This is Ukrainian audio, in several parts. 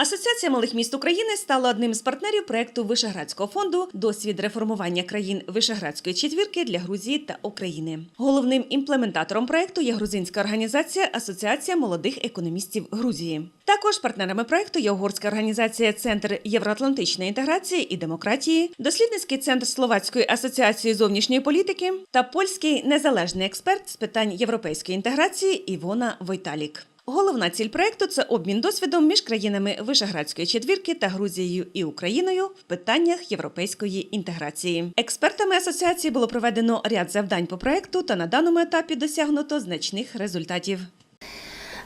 Асоціація малих міст України стала одним з партнерів проекту Вишеградського фонду Досвід реформування країн Вишеградської четвірки для Грузії та України. Головним імплементатором проекту є грузинська організація Асоціація молодих економістів Грузії. Також партнерами проекту є угорська організація Центр євроатлантичної інтеграції і демократії, дослідницький центр Словацької асоціації зовнішньої політики та польський незалежний експерт з питань європейської інтеграції Івона Войталік. Головна ціль проекту це обмін досвідом між країнами Вишеградської четвірки та Грузією і Україною в питаннях європейської інтеграції. Експертами асоціації було проведено ряд завдань по проекту та на даному етапі досягнуто значних результатів.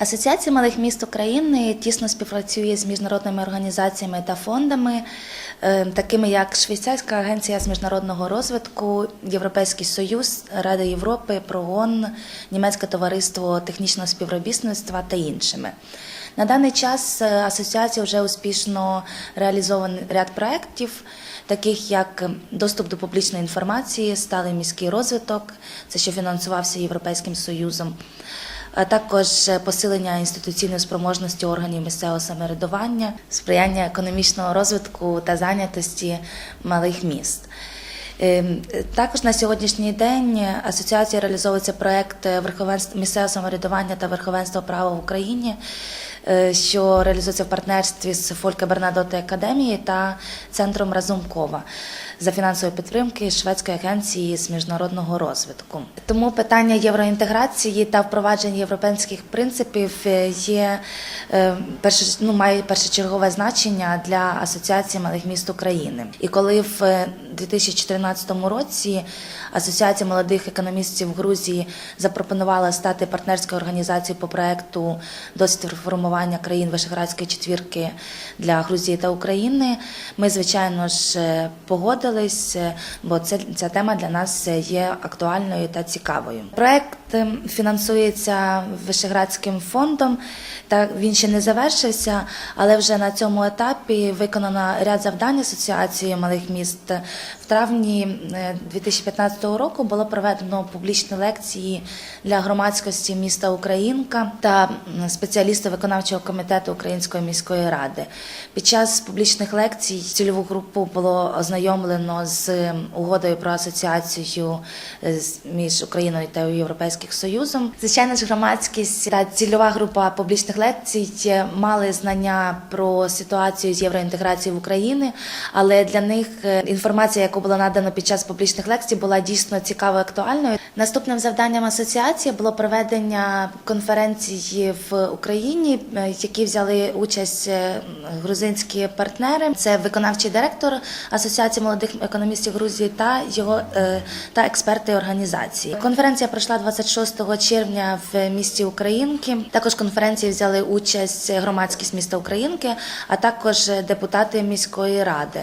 Асоціація малих міст України тісно співпрацює з міжнародними організаціями та фондами, е, такими як Швейцарська агенція з міжнародного розвитку, Європейський Союз, Рада Європи, ПРООН, Німецьке товариство технічного співробітництва та іншими. На даний час е, асоціація вже успішно реалізований ряд проєктів, таких як доступ до публічної інформації, сталий міський розвиток, це що фінансувався Європейським Союзом а також посилення інституційної спроможності органів місцевого самоврядування, сприяння економічного розвитку та зайнятості малих міст. Ем, Також на сьогоднішній день асоціація реалізовується проект верховенства місцевого самоврядування та верховенства права в Україні, е, що реалізується в партнерстві з Фольке Бернадоте Академії та центром Разумкова за фінансової підтримки Шведської агенції з міжнародного розвитку. Тому питання євроінтеграції та впровадження європейських принципів е, є е, перше, ну, має першочергове значення для асоціації малих міст України. І коли в е, 2014 році Асоціація молодих економістів Грузії запропонувала стати партнерською організацією по проекту досвід реформування країн Вишеградської четвірки для Грузії та України. Ми, звичайно ж, е, погодились, е, бо ця тема для нас є актуальною та цікавою. Проект е, фінансується Вишеградським фондом. Та він ще не завершився, але вже на цьому етапі виконано ряд завдань асоціації малих міст. В травні е, 2015 року було проведено публічні лекції для громадськості міста Українка та м, спеціалістів виконавчого комітету Української міської ради. Під час публічних лекцій цільову групу було ознайомлено з угодою про асоціацію е, між Україною та Європейським Союзом. Звичайно ж, громадськість та цільова група публічних лекцій мали знання про ситуацію з євроінтеграцією в Україні, але для них е, інформація, яку було надано під час публічних лекцій, була дійсно цікавою актуальною. Наступним завданням асоціації було проведення конференції в Україні, е, в якій взяли участь е, грузинські партнери. Це виконавчий директор Асоціації молодих економістів Грузії та його та експерти організації. Конференція пройшла 26 червня в місті Українки. Також конференції взяли участь громадськість міста Українки, а також депутати міської ради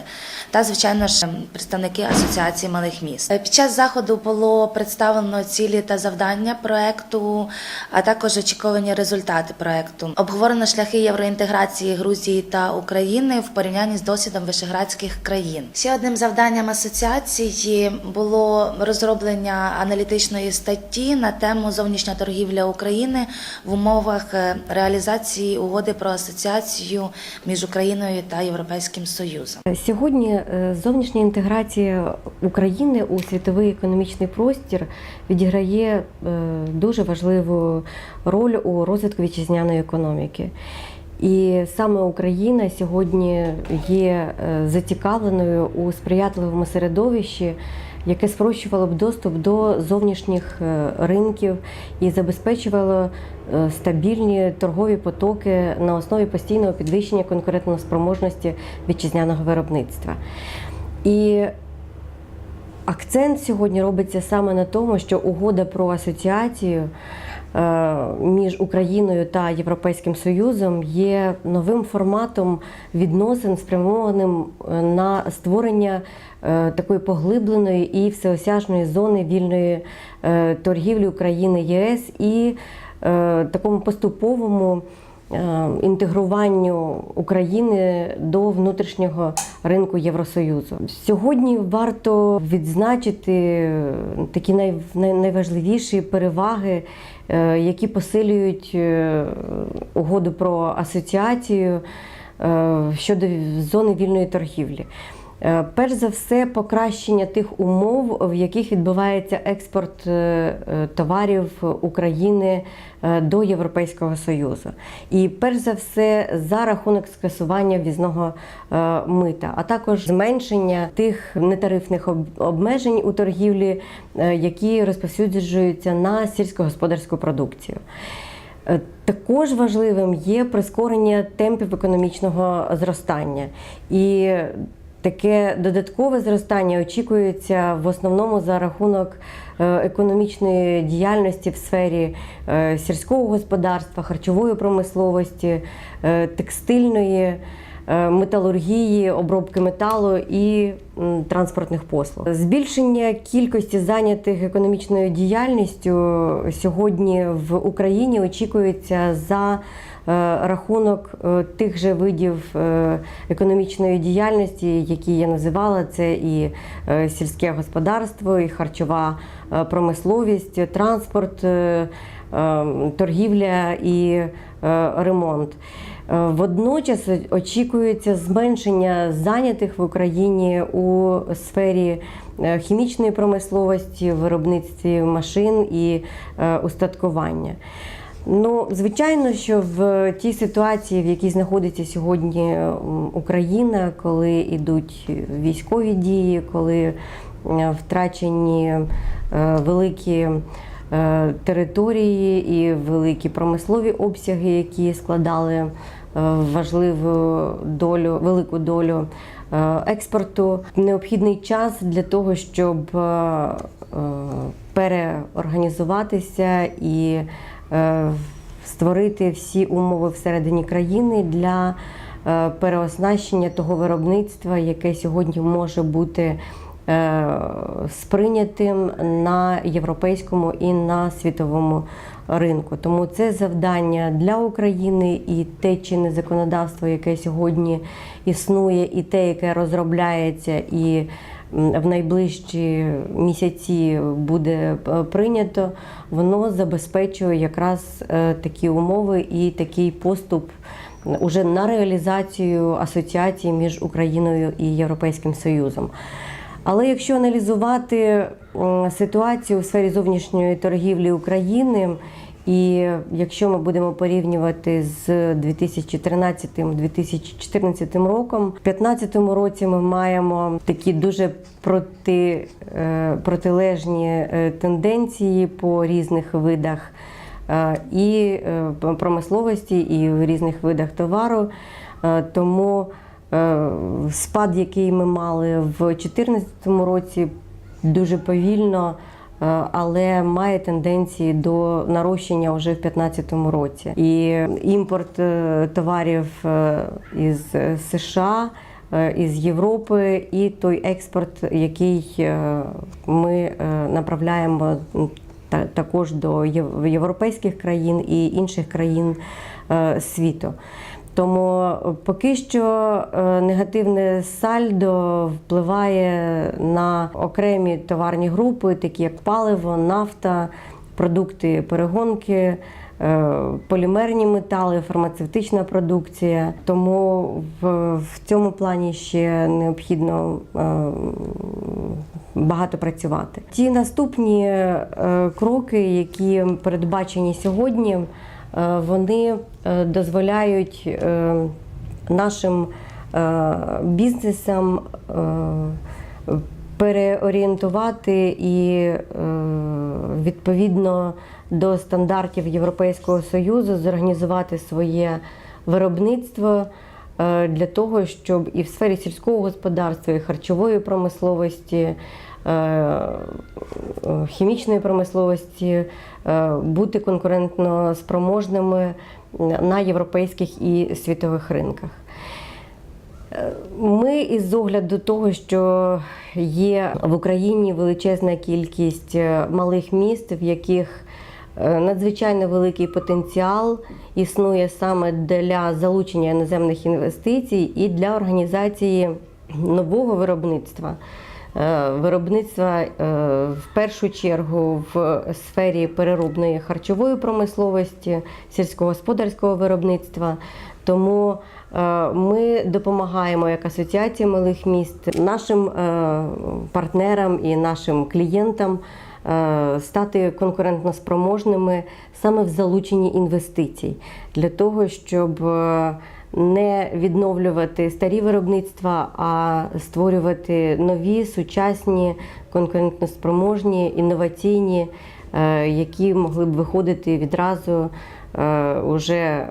та, звичайно ж, представники асоціації малих міст. Під час заходу було представлено цілі та завдання проекту, а також очікувані результати проекту. Обговорено шляхи євроінтеграції Грузії та України в порівнянні з досвідом вишеградських країн. Ще одним завданням асоціації було розроблення аналітичної статті на тему зовнішня торгівля України в умовах е, реалізації угоди про асоціацію між Україною та Європейським Союзом. Сьогодні е, зовнішня інтеграція України у світовий економічний простір відіграє е, дуже важливу роль у розвитку вітчизняної економіки. І саме Україна сьогодні є зацікавленою у сприятливому середовищі, яке спрощувало б доступ до зовнішніх е, ринків і забезпечувало е, стабільні торгові потоки на основі постійного підвищення конкурентоспроможності вітчизняного виробництва. І акцент сьогодні робиться саме на тому, що угода про асоціацію між Україною та Європейським Союзом є новим форматом відносин, спрямованим е, на створення е, такої поглибленої і всеосяжної зони вільної е, торгівлі України ЄС і е, такому поступовому е, інтегруванню України до внутрішнього ринку Євросоюзу. Сьогодні варто відзначити такі най- най- найважливіші переваги, е, які посилюють е, угоду про асоціацію е, щодо зони вільної торгівлі. Е, Перш за все, покращення тих умов, в яких відбувається експорт е, е, товарів України до Європейського Союзу. І перш за все за рахунок скасування ввізного е, мита, а також зменшення тих нетарифних обмежень у торгівлі, які розповсюджуються на сільськогосподарську продукцію. Також важливим є прискорення темпів економічного зростання. І таке додаткове зростання очікується в основному за рахунок е, економічної діяльності в сфері е, сільського господарства, харчової промисловості, е, текстильної. Металургії, обробки металу і транспортних послуг. Збільшення кількості зайнятих економічною діяльністю сьогодні в Україні очікується за рахунок е, тих же видів е, економічної діяльності, які я називала, це і е, сільське господарство, і харчова е, промисловість, транспорт, е, е, торгівля і е, ремонт. Е, Водночас очікується зменшення зайнятих в Україні у сфері е, хімічної промисловості, виробництві машин і е, устаткування. Ну, звичайно, що в тій ситуації, в якій знаходиться сьогодні Україна, коли йдуть військові дії, коли е, втрачені е, великі е, території і великі промислові обсяги, які складали е, важливу долю, велику долю е, експорту, необхідний час для того, щоб е, е, переорганізуватися і е, створити всі умови всередині країни для е, переоснащення того виробництва, яке сьогодні може бути е, сприйнятим на європейському і на світовому ринку. Тому це завдання для України і те чинне законодавство, яке сьогодні існує, і те, яке розробляється і в найближчі місяці буде е, прийнято, воно забезпечує якраз е, такі умови і такий поступ уже на реалізацію асоціації між Україною і Європейським Союзом. Але якщо аналізувати ситуацію у сфері зовнішньої торгівлі України, і якщо ми будемо порівнювати з 2013-2014 роком, в 2015 році ми маємо такі дуже проти, е, протилежні е, тенденції по різних видах е, і промисловості, і в різних видах товару. Тому спад, який ми мали в 2014 році, дуже повільно, але має тенденції до нарощення вже в 2015 році. І імпорт е, товарів е, із США. е, Із Європи і той експорт, який е, ми е, направляємо та- також до єв- європейських країн і інших країн е, світу. Тому поки що е, негативне сальдо впливає на окремі товарні групи, такі як паливо, нафта, продукти перегонки. е, Полімерні метали, фармацевтична продукція, тому в, в цьому плані ще необхідно е, багато працювати. Ті наступні е, кроки, які передбачені сьогодні, е, вони е, дозволяють е, нашим е, бізнесам е, переорієнтувати і е, відповідно до стандартів Європейського Союзу зорганізувати своє виробництво е, для того, щоб і в сфері сільського господарства, і харчової промисловості, е, е, хімічної промисловості е, бути конкурентно спроможними на європейських і світових ринках. Ми із огляду того, що є в Україні величезна кількість е, малих міст, в яких е, надзвичайно великий потенціал існує саме для залучення іноземних інвестицій і для організації нового виробництва. Е, Виробництва е, в першу чергу в сфері переробної харчової промисловості, сільськогосподарського виробництва. Тому Е, Ми допомагаємо як асоціація малих міст нашим партнерам і нашим клієнтам стати конкурентноспроможними саме в залученні інвестицій для того, щоб не відновлювати старі виробництва, а створювати нові, сучасні, конкурентноспроможні, інноваційні, е, які могли б виходити відразу е, уже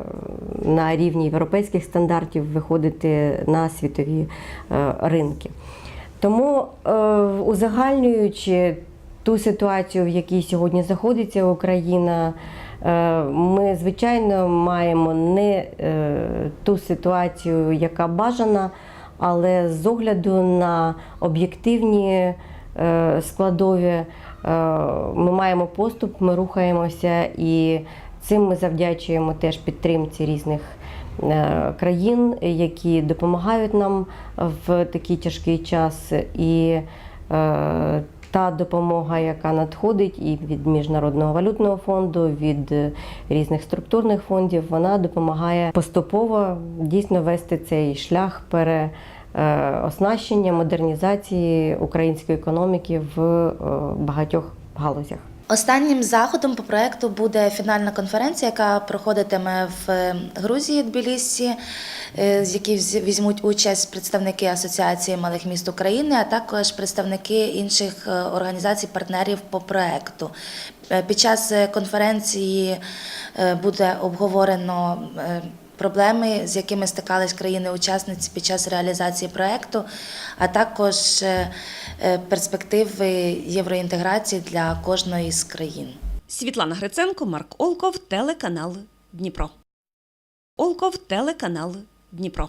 на рівні європейських стандартів, виходити на світові е, ринки. Тому, узагальнюючи ту ситуацію, в якій сьогодні знаходиться Україна, е, ми, звичайно, маємо не е, ту ситуацію, яка бажана, але з огляду на об'єктивні е, складові ми маємо поступ, ми рухаємося і цим ми завдячуємо теж підтримці різних країн, які допомагають нам в такий тяжкий час. І та допомога, яка надходить і від Міжнародного валютного фонду, від е, різних структурних фондів, вона допомагає поступово дійсно вести цей шлях пере. е, Оснащення модернізації української економіки в е, багатьох галузях. Останнім заходом по проекту буде фінальна конференція, яка проходитиме в е, Грузії Тбілісі, е, з якій візьмуть участь представники Асоціації малих міст України, а також представники інших е, організацій, партнерів по проекту. Під час конференції буде обговорено. Проблеми, з якими стикались країни-учасниці під час реалізації проекту, а також е, е, перспективи євроінтеграції для кожної з країн. Світлана Гриценко, Марк Олков, телеканал Дніпро. Олков, телеканал Дніпро.